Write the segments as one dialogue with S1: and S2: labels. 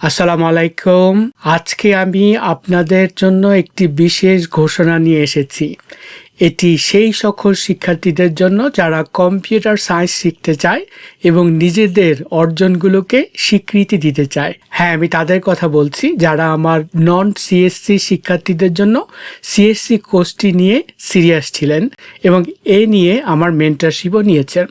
S1: আসসালামু আলাইকুম। আজকে আমি আপনাদের জন্য একটি বিশেষ ঘোষণা নিয়ে এসেছি। এটি সেই সকল শিক্ষার্থীদের জন্য যারা কম্পিউটার সায়েন্স শিখতে চায় এবং নিজেদের অর্জনগুলোকে স্বীকৃতি দিতে চায়। হ্যাঁ আমি তাদের কথা বলছি। যারা আমার নন সিএসসি শিক্ষার্থীদের জন্য সিএসসি কোর্সটি নিয়ে সিরিয়াস ছিলেন এবং এ নিয়ে আমার মেন্টারশিপও নিয়েছেন।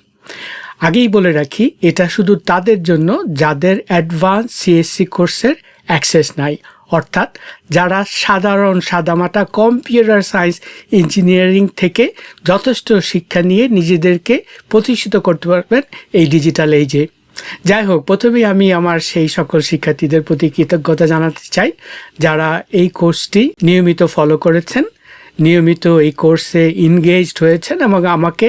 S1: আগেই বলে রাখি, এটা শুধু তাদের জন্য, যাদের অ্যাডভান্স সিএসসি কোর্সের অ্যাক্সেস নাই। অর্থাৎ যারা সাধারণ সাদামাটা কম্পিউটার সায়েন্স ইঞ্জিনিয়ারিং থেকে যথেষ্ট শিক্ষা নিয়ে নিজেদেরকে প্রতিষ্ঠিত করতে পারবেন এই ডিজিটাল এইজে যাই হোক, প্রথমেই আমি আমার সেই সকল শিক্ষার্থীদের প্রতি কৃতজ্ঞতা জানাতে চাই, যারা এই কোর্সটি নিয়মিত ফলো করেছেন। নিয়মিত এই কোর্সে ইনগেজড হয়েছেন এবং আমাকে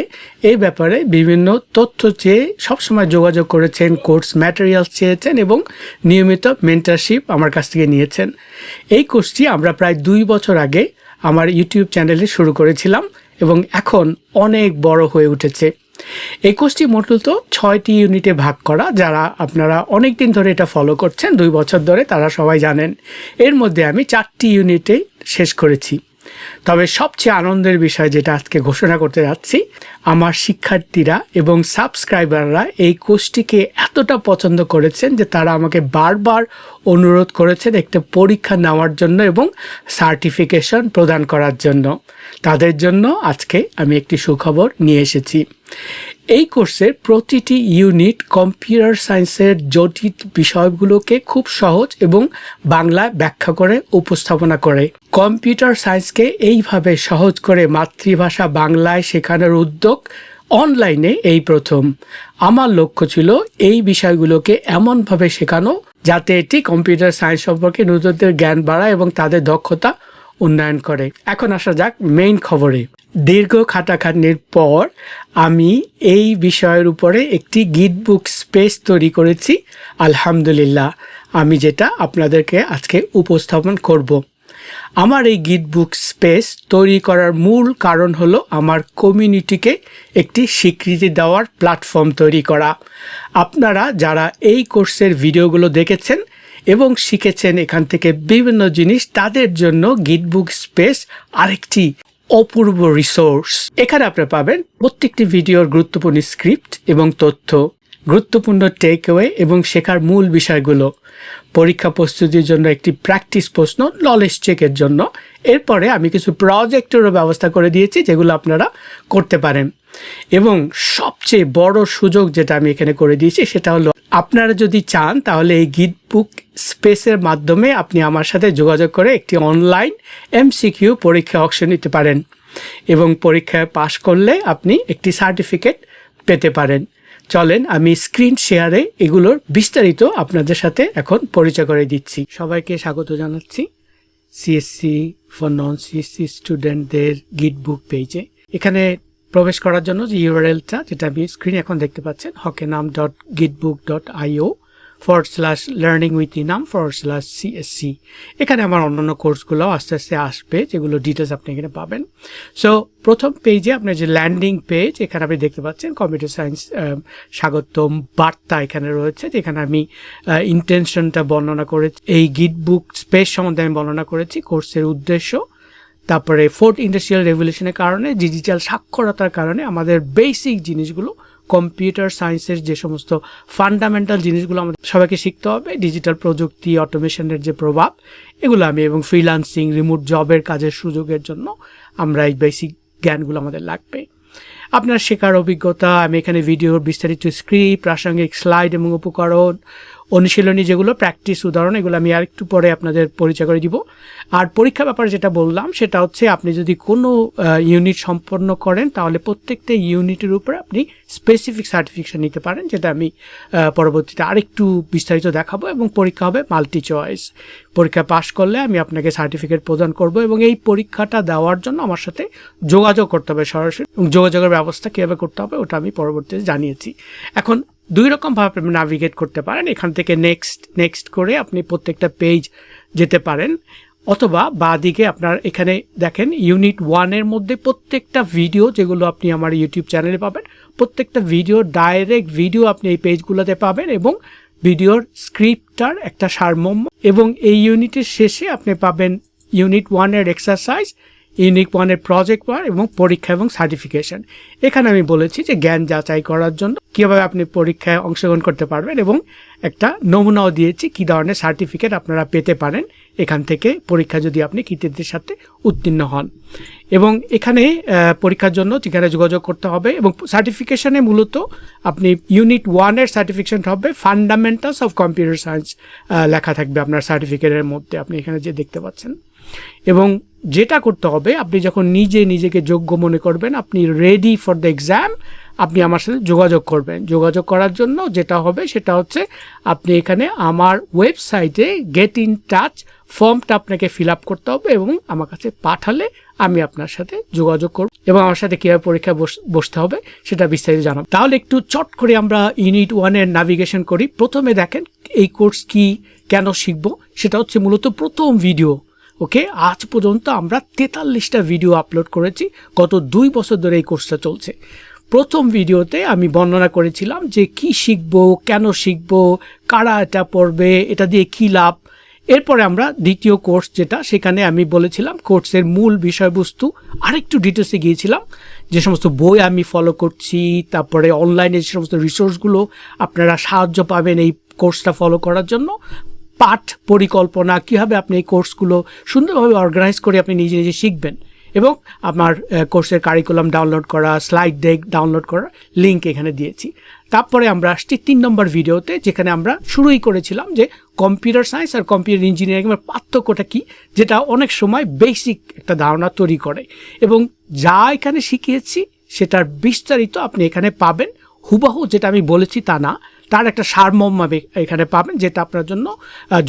S1: এই ব্যাপারে বিভিন্ন তথ্য চেয়ে সবসময় যোগাযোগ করেছেন, কোর্স ম্যাটেরিয়ালস চেয়েছেন এবং নিয়মিত মেন্টারশিপ আমার কাছ থেকে নিয়েছেন। এই কোর্সটি আমরা প্রায় দুই বছর আগে আমার ইউটিউব চ্যানেলে শুরু করেছিলাম এবং এখন অনেক বড় হয়ে উঠেছে। এই কোর্সটি মূলত ছয়টি ইউনিটে ভাগ করা, যারা আপনারা অনেক দিন ধরে এটা ফলো করছেন, দুই বছর ধরে তারা সবাই জানেন। এর মধ্যে আমি চারটি ইউনিটে শেষ করেছি। তবে সবচেয়ে আনন্দের বিষয় যেটা আজকে ঘোষণা করতে যাচ্ছি, আমার শিক্ষার্থীরা এবং সাবস্ক্রাইবাররা এই কোর্সটিকে এতটা পছন্দ করেছেন যে তারা আমাকে বারবার অনুরোধ করেছেন একটা পরীক্ষা নেওয়ার জন্য এবং সার্টিফিকেশন প্রদান করার জন্য। তাদের জন্য আজকে আমি একটি সুখবর নিয়ে এসেছি। এই কোর্সের প্রতিটি ইউনিট কম্পিউটার সায়েন্সের জটিল বিষয়গুলোকে খুব সহজ এবং বাংলায় ব্যাখ্যা করে, উপস্থাপনা করে। কম্পিউটার সায়েন্সকে এইভাবে সহজ করে মাতৃভাষা বাংলায় শেখানোর উদ্যোগ অনলাইনে এই প্রথম। আমার লক্ষ্য ছিল এই বিষয়গুলোকে এমনভাবে শেখানো যাতে এটি কম্পিউটার সায়েন্স সম্পর্কে নতুনদের জ্ঞান বাড়ায় এবং তাদের দক্ষতা উন্নয়ন করে। এখন আসা যাক মেইন খবরে। দীর্ঘ খাটাখাটনির পর আমি এই বিষয়ের উপরে একটি গিট বুক স্পেস তৈরি করেছি। আলহামদুলিল্লাহ। আমি যেটা আপনাদেরকে আজকে উপস্থাপন করব। আমার এই গিট বুক স্পেস তৈরি করার মূল কারণ হলো আমার কমিউনিটিকে একটি স্বীকৃতি দেওয়ার প্ল্যাটফর্ম তৈরি করা। আপনারা যারা এই কোর্সের ভিডিওগুলো দেখেছেন এবং শিখেছেন এখান থেকে বিভিন্ন জিনিস, তাদের জন্য গিটবুক স্পেস আরেকটি অপূর্ব রিসোর্স। এখানে আপনি পাবেন প্রত্যেকটি ভিডিওর গুরুত্বপূর্ণ স্ক্রিপ্ট এবং তথ্য। গুরুত্বপূর্ণ টেকওয়ে এবং শেখার মূল বিষয়গুলো। পরীক্ষা প্রস্তুতির জন্য একটি প্র্যাকটিস প্রশ্ন নলেজ চেকের জন্য। এরপরে আমি কিছু প্রজেক্টেরও ব্যবস্থা করে দিয়েছি, যেগুলো আপনারা করতে পারেন। এবং সবচেয়ে বড় সুযোগ যেটা আমি এখানে করে দিয়েছি, সেটা হলো, আপনারা যদি চান, তাহলে এই গিট বুক স্পেসের মাধ্যমে আপনি আমার সাথে যোগাযোগ করে একটি অনলাইন এমসিকিউ পরীক্ষা অংশ নিতে পারেন। এবং পরীক্ষায় পাশ করলে আপনি একটি সার্টিফিকেট পেতে পারেন। চলেন, আমি স্ক্রিন শেয়ারে এগুলোর বিস্তারিত আপনাদের সাথে এখন পরিচয় করে দিচ্ছি। সবাইকে স্বাগত জানাচ্ছি সিএসসি ফর নন সিএসসি স্টুডেন্টদের গিট বুক পেজে এখানে প্রবেশ করার জন্য যে ইউআরএলটা যেটা আমি স্ক্রিনে এখন দেখতে পাচ্ছেন হকেনাম dot git book dot IO forward slash learning with Inam forward slash CSC এখানে আমার অন্যান্য কোর্সগুলো আস্তে আস্তে আসবে, যেগুলো ডিটেলস আপনি এখানে পাবেন। সো প্রথম পেজে আপনার যে ল্যান্ডিং পেজ এখানে আপনি দেখতে পাচ্ছেন কম্পিউটার সায়েন্স স্বাগতম বার্তা এখানে রয়েছে, যেখানে আমি ইন্টেনশনটা বর্ণনা করেছি। এই গিট বুক স্পেস সম্বন্ধে আমি বর্ণনা করেছি কোর্সের উদ্দেশ্য। তারপরে ফোর্থ ইন্ডাস্ট্রিয়াল রেভলিউশনের কারণে ডিজিটাল সাক্ষরতার কারণে আমাদের বেসিক জিনিসগুলো কম্পিউটার সায়েন্সের যে সমস্ত ফান্ডামেন্টাল জিনিসগুলো আমাদের সবাইকে শিখতে হবে ডিজিটাল প্রযুক্তি অটোমেশনের যে প্রভাব, এগুলো আমি এবং ফ্রিলান্সিং রিমোট জবের কাজের সুযোগের জন্য আমরা এই বেসিক জ্ঞানগুলো আমাদের লাগবে। আপনার শেখার অভিজ্ঞতা, আমি এখানে ভিডিওর বিস্তারিত স্ক্রিপ্ট প্রাসঙ্গিক স্লাইড এবং উপকরণ অনুশীলনী যেগুলো প্র্যাকটিস উদাহরণ, এগুলো আমি আর একটু পরে আপনাদের পরিচয় করে দিব। আর পরীক্ষা ব্যাপারে যেটা বললাম, সেটা হচ্ছে আপনি যদি কোনো ইউনিট সম্পন্ন করেন, তাহলে প্রত্যেকটা ইউনিটের উপরে আপনি স্পেসিফিক সার্টিফিকেশন নিতে পারেন, যেটা আমি পরবর্তীতে আরেকটু বিস্তারিত দেখাবো এবং পরীক্ষা হবে মাল্টি চয়েস পরীক্ষা পাশ করলে আমি আপনাকে সার্টিফিকেট প্রদান করব এবং এই পরীক্ষাটা দেওয়ার জন্য আমার সাথে যোগাযোগ করতে হবে সরাসরি। যোগাযোগের ব্যবস্থা কীভাবে করতে হবে, ওটা আমি পরবর্তীতে জানিয়েছি। এখন দুই রকমভাবে আপনি নাভিগেট করতে পারেন। এখান থেকে নেক্সট নেক্সট করে আপনি প্রত্যেকটা পেজ যেতে পারেন। অথবা বা দিকে আপনার এখানে দেখেন ইউনিট ওয়ানের মধ্যে প্রত্যেকটা ভিডিও যেগুলো আপনি আমার ইউটিউব চ্যানেলে পাবেন, প্রত্যেকটা ভিডিও ডাইরেক্ট ভিডিও আপনি এই পেজগুলোতে পাবেন এবং ভিডিওর স্ক্রিপ্টটার একটা সারমর্ম এবং এই ইউনিটের শেষে আপনি পাবেন ইউনিট ওয়ানের এক্সারসাইজ ইউনিট ওয়ানের প্রজেক্ট ওয়ার এবং পরীক্ষা এবং সার্টিফিকেশন এখানে আমি বলেছি যে জ্ঞান যাচাই করার জন্য কীভাবে আপনি পরীক্ষায় অংশগ্রহণ করতে পারবেন এবং একটা নমুনাও দিয়েছি কী ধরনের সার্টিফিকেট আপনারা পেতে পারেন। এখান থেকে পরীক্ষা যদি আপনি কৃতিত্বের সাথে উত্তীর্ণ হন। এবং এখানে পরীক্ষার জন্য যেখানে যোগাযোগ করতে হবে এবং সার্টিফিকেশনে মূলত আপনি ইউনিট ওয়ানের সার্টিফিকেশন হবে ফান্ডামেন্টালস অফ কম্পিউটার সায়েন্স লেখা থাকবে আপনার সার্টিফিকেটের মধ্যে। আপনি এখানে যে দেখতে পাচ্ছেন। এবং যেটা করতে হবে, আপনি যখন নিজে নিজেকে যোগ্য মনে করবেন, আপনি রেডি ফর দ্য এক্সাম আপনি আমার সাথে যোগাযোগ করবেন। যোগাযোগ করার জন্য যেটা হবে সেটা হচ্ছে, আপনি এখানে আমার ওয়েবসাইটে গেট ইন টাচ ফর্মটা আপনাকে ফিল আপ করতে হবে এবং আমার কাছে পাঠালে আমি আপনার সাথে যোগাযোগ করব এবং আমার সাথে কীভাবে পরীক্ষা বসতে হবে সেটা বিস্তারিত জানাব। তাহলে একটু চট করে আমরা ইউনিট ওয়ানের নাভিগেশন করি। প্রথমে দেখেন এই কোর্স কি, কেন শিখব? সেটা হচ্ছে মূলত প্রথম ভিডিও ওকে, আজ পর্যন্ত আমরা তেতাল্লিশটা ভিডিও আপলোড করেছি। গত দুই বছর ধরে এই কোর্সটা চলছে। প্রথম ভিডিওতে আমি বর্ণনা করেছিলাম যে কি শিখব, কেন শিখব, কারা এটা পড়বে, এটা দিয়ে কী লাভ। এরপরে আমরা দ্বিতীয় কোর্স যেটা, সেখানে আমি বলেছিলাম কোর্সের মূল বিষয়বস্তু। আরেকটু ডিটেলসে গিয়েছিলাম, যে সমস্ত বই আমি ফলো করছি, তারপরে অনলাইনে যে সমস্ত রিসোর্সগুলো আপনারা সাহায্য পাবেন এই কোর্সটা ফলো করার জন্য পাঠ পরিকল্পনা, কীভাবে আপনি এই কোর্সগুলো সুন্দরভাবে অর্গানাইজ করে আপনি নিজে নিজে শিখবেন এবং আমার কোর্সের কারিকুলাম ডাউনলোড করা স্লাইড ডেক ডাউনলোড করার লিঙ্ক এখানে দিয়েছি। তারপরে আমরা আসছি তিন নম্বর ভিডিওতে যেখানে আমরা শুরুই করেছিলাম যে কম্পিউটার সায়েন্স আর কম্পিউটার ইঞ্জিনিয়ারিংয়ের পার্থক্যটা কী, যেটা অনেক সময় বেসিক একটা ধারণা তৈরি করে। এবং যা এখানে শিখিয়েছি, সেটার বিস্তারিত আপনি এখানে পাবেন। হুবাহু যেটা আমি বলেছি তা না তার একটা সারমর্ম এখানে পাবেন, যেটা আপনার জন্য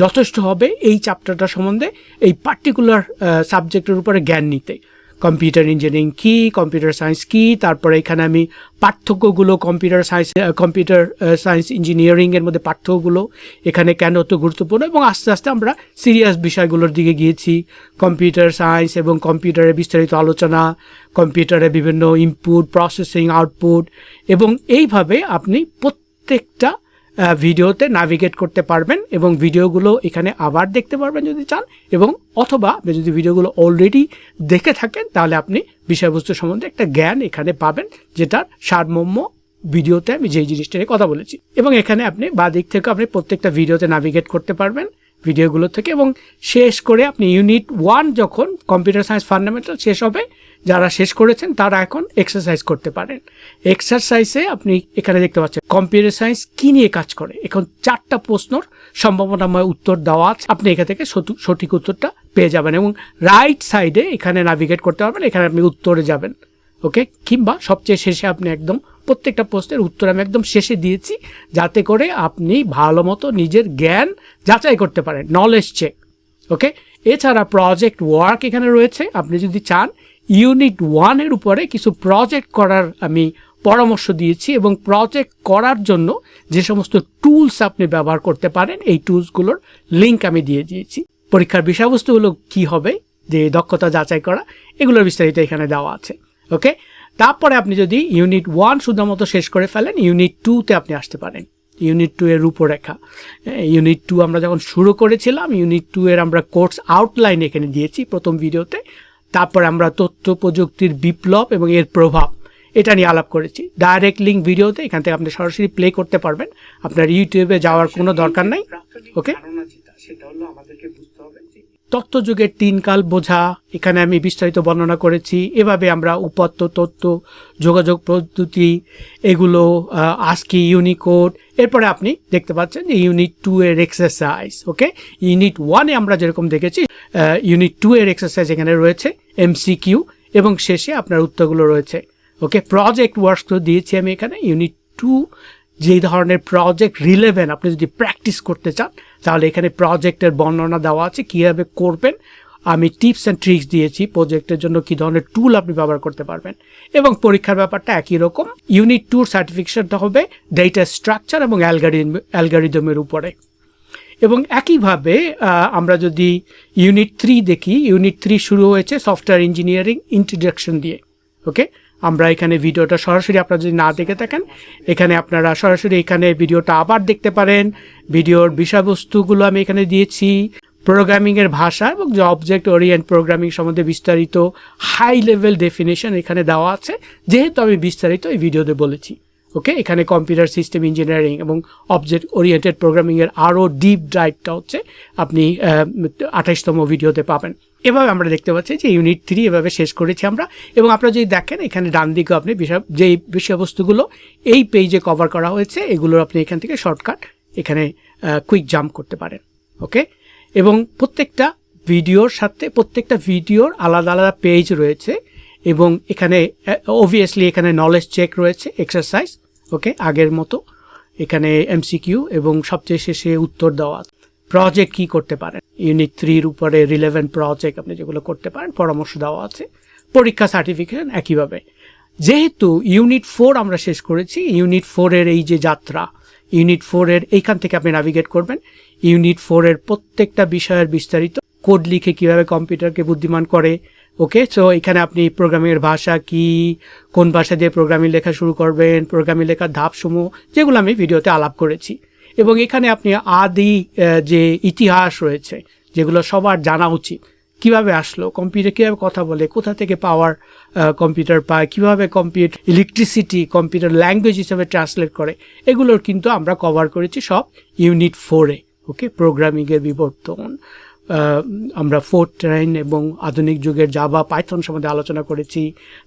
S1: যথেষ্ট হবে এই চ্যাপ্টারটা সম্বন্ধে এই পার্টিকুলার সাবজেক্টের উপরে জ্ঞান নিতে। কম্পিউটার ইঞ্জিনিয়ারিং কী কম্পিউটার সায়েন্স কী, তারপরে এখানে আমি পার্থক্যগুলো কম্পিউটার সায়েন্স কম্পিউটার সায়েন্স ইঞ্জিনিয়ারিংয়ের মধ্যে পার্থক্যগুলো এখানে কেন অত গুরুত্বপূর্ণ, এবং আস্তে আস্তে আমরা সিরিয়াস বিষয়গুলোর দিকে গিয়েছি। কম্পিউটার সায়েন্স এবং কম্পিউটারের বিস্তারিত আলোচনা কম্পিউটারে বিভিন্ন ইনপুট প্রসেসিং আউটপুট এবং এইভাবে আপনি প্রত্যেকটা ভিডিওতে নাভিগেট করতে পারবেন এবং ভিডিওগুলো এখানে আবার দেখতে পারবেন যদি চান এবং অথবা আপনি যদি ভিডিওগুলো অলরেডি দেখে থাকেন, তাহলে আপনি বিষয়বস্তু সম্বন্ধে একটা জ্ঞান এখানে পাবেন যেটার সারমর্ম ভিডিওতে আমি যেই জিনিসটা নিয়ে কথা বলেছি। এবং এখানে আপনি বা দিক থেকে আপনি প্রত্যেকটা ভিডিওতে নাভিগেট করতে পারবেন ভিডিওগুলো থেকে এবং শেষ করে আপনি ইউনিট ওয়ান যখন কম্পিউটার সায়েন্স ফান্ডামেন্টাল শেষ হবে যারা শেষ করেছেন, তারা এখন এক্সারসাইজ করতে পারেন। এক্সারসাইজে আপনি এখানে দেখতে পাচ্ছেন কম্পিউটার সায়েন্স কী নিয়ে কাজ করে? এখন চারটা প্রশ্নর সম্ভাবনাময় উত্তর দেওয়া আছে। আপনি এখান থেকে সঠিক উত্তরটা পেয়ে যাবেন এবং রাইট সাইডে এখানে নাভিগেট করতে পারবেন, এখানে আপনি উত্তরে যাবেন। ওকে কিংবা সবচেয়ে শেষে আপনি একদম প্রত্যেকটা প্রশ্নের উত্তর আমি একদম শেষে দিয়েছি, যাতে করে আপনি ভালো মতো নিজের জ্ঞান যাচাই করতে পারেন নলেজ চেক ওকে এছাড়া প্রজেক্ট ওয়ার্ক এখানে রয়েছে, আপনি যদি চান ইউনিট ওয়ানের উপরে কিছু প্রজেক্ট করার আমি পরামর্শ দিয়েছি এবং প্রজেক্ট করার জন্য যে সমস্ত টুলস আপনি ব্যবহার করতে পারেন, এই টুলসগুলোর লিঙ্ক আমি দিয়ে দিয়েছি। পরীক্ষার বিষয়বস্তুগুলো কি হবে, যে দক্ষতা যাচাই করা, এগুলোর বিস্তারিত এখানে দেওয়া আছে। ওকে তারপরে আপনি যদি ইউনিট ওয়ান শুধুমাত্র শেষ করে ফেলেন ইউনিট টুতে আপনি আসতে পারেন। ইউনিট টু এর রূপরেখা। ইউনিট টু আমরা যখন শুরু করেছিলাম ইউনিট টু এর আমরা কোর্স আউটলাইন এখানে দিয়েছি প্রথম ভিডিওতে তারপর আমরা তথ্য প্রযুক্তির বিপ্লব এবং এর প্রভাব এটা নিয়ে আলাপ করেছি। ডাইরেক্ট লিঙ্ক ভিডিওতে এখান থেকে আপনি সরাসরি প্লে করতে পারবেন। আপনার ইউটিউবে যাওয়ার কোনো দরকার নাই। ওকে সেটা হলো আমাদেরকে বুঝতে হবে তথ্যযুগের তিন কাল বোঝা, এখানে আমি বিস্তারিত বর্ণনা করেছি। এভাবে আমরা উপাত্ত তথ্য যোগাযোগ পদ্ধতি, এগুলো আজকে ইউনিকোড এরপরে আপনি দেখতে পাচ্ছেন যে ইউনিট টু এর এক্সারসাইজ ওকে ইউনিট ওয়ানে আমরা যেরকম দেখেছি ইউনিট টু এর এক্সারসাইজ এখানে রয়েছে এমসিকিউ এবং শেষে আপনার উত্তরগুলো রয়েছে ওকে প্রজেক্ট ওয়ার্কস তো দিয়েছি আমি এখানে ইউনিট টু যেই ধরনের প্রজেক্ট রিলেভেন আপনি যদি প্র্যাকটিস করতে চান, তাহলে এখানে প্রজেক্টের বর্ণনা দেওয়া আছে, কীভাবে করবেন। আমি টিপস অ্যান্ড ট্রিক্স দিয়েছি প্রজেক্টের জন্য কী ধরনের টুল আপনি ব্যবহার করতে পারবেন। এবং পরীক্ষার ব্যাপারটা একই রকম ইউনিট টুর সার্টিফিকেশনটা হবে ডেটা স্ট্রাকচার এবং অ্যালগারিদম অ্যালগারিদমের উপরে। এবং একইভাবে আমরা যদি ইউনিট থ্রি দেখি ইউনিট থ্রি শুরু হয়েছে সফটওয়্যার ইঞ্জিনিয়ারিং ইন্ট্রোডাকশন দিয়ে ওকে আমরা এখানে ভিডিওটা সরাসরি আপনারা যদি না দেখে থাকেন, এখানে আপনারা সরাসরি এখানে ভিডিওটা আবার দেখতে পারেন। ভিডিওর বিষয়বস্তুগুলো আমি এখানে দিয়েছি। প্রোগ্রামিংয়ের ভাষা এবং যে অবজেক্ট ওরিয়েন্ট প্রোগ্রামিং সম্বন্ধে বিস্তারিত হাই লেভেল ডেফিনেশন এখানে দেওয়া আছে। যেহেতু আমি বিস্তারিত এই ভিডিওতে বলেছি। ওকে এখানে কম্পিউটার সিস্টেম ইঞ্জিনিয়ারিং এবং অবজেক্ট ওরিয়েন্টেড প্রোগ্রামিংয়ের আরও ডিপ ড্রাইভটা হচ্ছে আপনি আঠাশতম ভিডিওতে পাবেন। এভাবে আমরা দেখতে পাচ্ছি যে ইউনিট থ্রি এভাবে শেষ করেছি আমরা। এবং আপনারা যদি দেখেন, এখানে ডান দিকে আপনি বিষয়, যেই বিষয়বস্তুগুলো, এই পেজে কভার করা হয়েছে, এগুলোর আপনি এখান থেকে শর্টকাট এখানে কুইক জাম্প করতে পারেন। ওকে এবং প্রত্যেকটা ভিডিওর সাথে, প্রত্যেকটা ভিডিওর আলাদা আলাদা পেজ রয়েছে। এবং এখানে অবভিয়াসলি এখানে নলেজ চেক রয়েছে এক্সারসাইজ ওকে আগের মতো। এখানে এমসিকিউ এবং সবচেয়ে শেষে উত্তর দেওয়া। প্রজেক্ট কি করতে পারেন? ইউনিট থ্রির উপরে রিলেভেন্ট প্রজেক্ট আপনি যেগুলো করতে পারেন, পরামর্শ দেওয়া আছে। পরীক্ষা সার্টিফিকেশন একইভাবে। যেহেতু ইউনিট ফোর আমরা শেষ করেছি ইউনিট ফোরের এই যে যাত্রা ইউনিট ফোরের এইখান থেকে আপনি নাভিগেট করবেন। ইউনিট ফোরের প্রত্যেকটা বিষয়ের বিস্তারিত কোড লিখে কীভাবে কম্পিউটারকে বুদ্ধিমান করে ওকে সো এখানে আপনি প্রোগ্রামিংয়ের ভাষা কি, কোন ভাষা দিয়ে প্রোগ্রামিং লেখা শুরু করবেন প্রোগ্রামিং লেখার ধাপসমূহ, যেগুলো আমি ভিডিওতে আলাপ করেছি। এবং এখানে আপনি আদি যে ইতিহাস রয়েছে, যেগুলো সবার জানা উচিত, কীভাবে আসলো কম্পিউটার কীভাবে কথা বলে, কোথা থেকে পাওয়ার কম্পিউটার পায়, কীভাবে কম্পিউটার ইলেকট্রিসিটি কম্পিউটার ল্যাঙ্গুয়েজ হিসেবে ট্রান্সলেট করে, এগুলোর কিন্তু আমরা কভার করেছি সব ইউনিট ফোরে ওকে প্রোগ্রামিংয়ের বিবর্তন। আমরা ফোর্থ ট্রেন এবং আধুনিক যুগের জাবা পাইথন সম্বন্ধে আলোচনা করেছি।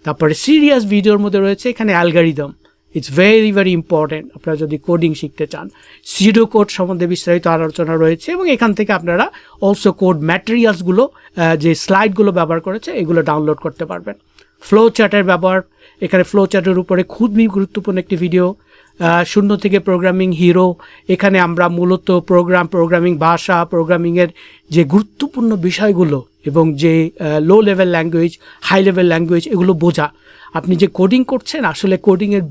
S1: তারপরে সিরিয়াস ভিডিওর মধ্যে রয়েছে এখানে algorithm. It's very very important আপনারা যদি কোডিং শিখতে চান সিডো কোড সম্বন্ধে বিস্তারিত আলোচনা রয়েছে এবং এখান থেকে আপনারা অলসো কোড ম্যাটেরিয়ালসগুলো যে স্লাইডগুলো ব্যবহার করেছে, এগুলো ডাউনলোড করতে পারবেন। ফ্লো চ্যাটের ব্যবহার, এখানে ফ্লো চ্যাটের উপরে খুবই গুরুত্বপূর্ণ একটি ভিডিও শূন্য থেকে প্রোগ্রামিং হিরো এখানে আমরা মূলত প্রোগ্রাম প্রোগ্রামিং ভাষা প্রোগ্রামিংয়ের যে গুরুত্বপূর্ণ বিষয়গুলো এবং যে low level language high level language এগুলো বোঝা। আপনি যে কোডিং করছেন, আসলে কোডিংয়ের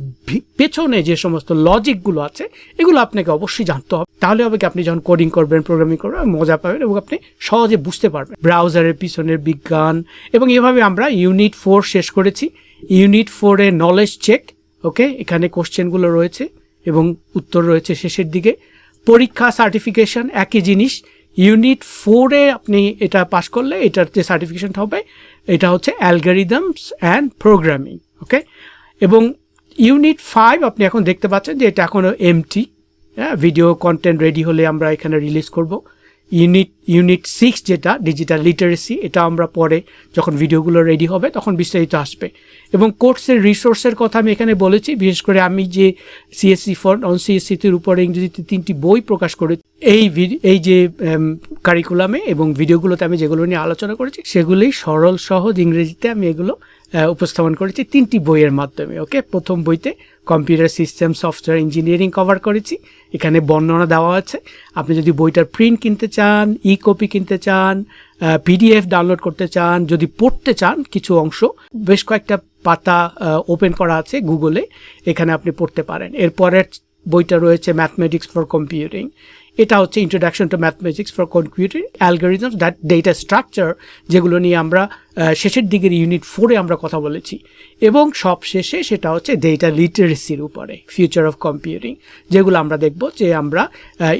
S1: পেছনে যে সমস্ত লজিকগুলো আছে, এগুলো আপনাকে অবশ্যই জানতে হবে। তাহলে হবে কি, আপনি যখন কোডিং করবেন প্রোগ্রামিং করবেন, মজা পাবেন এবং আপনি সহজে বুঝতে পারবেন। ব্রাউজারের পিছনের বিজ্ঞান এবং এভাবে আমরা ইউনিট ফোর শেষ করেছি। ইউনিট ফোরের নলেজ চেক ওকে এখানে কোশ্চেনগুলো রয়েছে এবং উত্তর রয়েছে শেষের দিকে। পরীক্ষা সার্টিফিকেশন একই জিনিস। ইউনিট ফোরে আপনি এটা পাস করলে এটার যে সার্টিফিকেশনটা হবে, এটা হচ্ছে অ্যালগারিদমস অ্যান্ড প্রোগ্রামিং ওকে এবং ইউনিট ফাইভ আপনি এখন দেখতে পাচ্ছেন যে এটা এখনও এমটি হ্যাঁ? ভিডিও কন্টেন্ট রেডি হলে আমরা এখানে রিলিজ করব। ইউনিট ইউনিট সিক্স যেটা ডিজিটাল লিটারেসি এটা আমরা পরে যখন ভিডিওগুলো রেডি হবে তখন বিস্তারিত আসবে। এবং কোর্সের রিসোর্সের কথা আমি এখানে বলেছি, বিশেষ করে আমি যে সিএসসি ফর নন সিএসসিটির উপরে ইংরেজিতে তিনটি বই প্রকাশ করে, এই এই যে কারিকুলামে এবং ভিডিওগুলোতে আমি যেগুলো নিয়ে আলোচনা করেছি সেগুলোই সরল, সহজ ইংরেজিতে আমি এগুলো উপস্থাপন করেছি তিনটি বইয়ের মাধ্যমে, ওকে? প্রথম বইতে computer system software engineering cover করেছি। এখানে বর্ণনা দেওয়া আছে। আপনি যদি বইটার প্রিন্ট কিনতে চান ই কপি কিনতে চান পিডিএফ ডাউনলোড করতে চান, যদি পড়তে চান কিছু অংশ, বেশ কয়েকটা পাতা ওপেন করা আছে গুগলে, এখানে আপনি পড়তে পারেন। এরপরের বইটা রয়েছে ম্যাথমেটিক্স ফর কম্পিউটিং এটা হচ্ছে introduction to mathematics for computer algorithms that data structure যেগুলো নিয়ে আমরা শেষের দিকের ইউনিট ফোরে আমরা কথা বলেছি। এবং সব শেষে সেটা হচ্ছে ডেটা লিটারেসির উপরে ফিউচার অফ কম্পিউটিং যেগুলো আমরা দেখব যে আমরা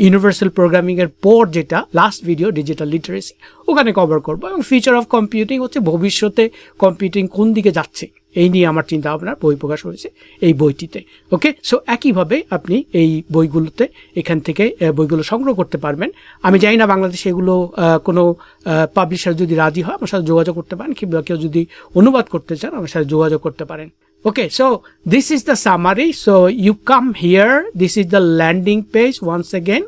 S1: ইউনিভার্সাল প্রোগ্রামিংয়ের পর যেটা লাস্ট ভিডিও ডিজিটাল লিটারেসি ওখানে কভার করব। এবং ফিউচার অফ কম্পিউটিং হচ্ছে ভবিষ্যতে কম্পিউটিং কোন দিকে যাচ্ছে। এই নিয়ে আমার চিন্তা ভাবনার বই প্রকাশ হয়েছে এই বইটিতে ওকে সো একইভাবে আপনি এই বইগুলোতে, এখান থেকে বইগুলো সংগ্রহ করতে পারবেন। আমি জানি না বাংলাদেশে এগুলো কোনো পাবলিশার যদি রাজি হয়, আমার সাথে যোগাযোগ করতে পারেন, কিংবা কেউ যদি অনুবাদ করতে চান, আমার সাথে যোগাযোগ করতে পারেন। Okay so this is the summary so you come here this is the landing page once again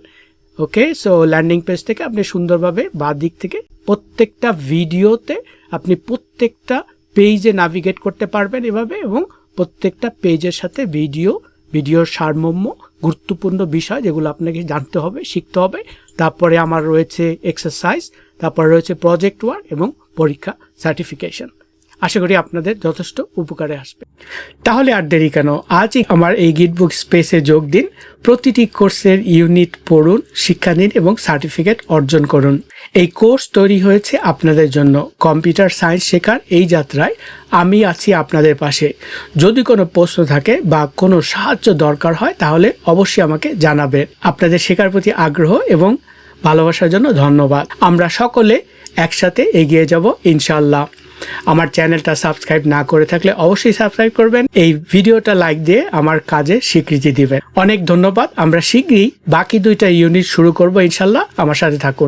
S1: okay so landing page থেকে আপনি সুন্দরভাবে বা দিক থেকে প্রত্যেকটা ভিডিওতে আপনি প্রত্যেকটা পেজে নাভিগেট করতে পারবেন এভাবে এবং প্রত্যেকটা পেজের সাথে ভিডিও ভিডিওর সারমম্য গুরুত্বপূর্ণ বিষয় যেগুলো আপনাকে জানতে হবে, শিখতে হবে। তারপরে আমার রয়েছে এক্সারসাইজ তারপরে রয়েছে প্রজেক্ট ওয়ার্ক এবং পরীক্ষা সার্টিফিকেশন আশা করি আপনাদের যথেষ্ট উপকারে আসবে। তাহলে আর দেরি কেন? আজই আমার এই গিটবুক স্পেসে যোগ দিন। প্রতিটি কোর্সের ইউনিট পড়ুন, শিক্ষা নিন এবং সার্টিফিকেট অর্জন করুন। এই কোর্স তৈরি হয়েছে আপনাদের জন্য। কম্পিউটার সায়েন্স শেখার এই যাত্রায় আমি আছি আপনাদের পাশে। যদি কোনো প্রশ্ন থাকে বা কোনো সাহায্য দরকার হয়, তাহলে অবশ্যই আমাকে জানাবেন। আপনাদের শেখার প্রতি আগ্রহ এবং ভালোবাসার জন্য ধন্যবাদ। আমরা সকলে একসাথে এগিয়ে যাব ইনশাল্লাহ আমার চ্যানেলটা সাবস্ক্রাইব না করে থাকলে অবশ্যই সাবস্ক্রাইব করবেন। এই ভিডিওটা লাইক দিয়ে আমার কাজে স্বীকৃতি দিবেন। অনেক ধন্যবাদ। আমরা শীঘ্রই বাকি দুইটা ইউনিট শুরু করব ইনশাল্লাহ। আমার সাথে থাকুন।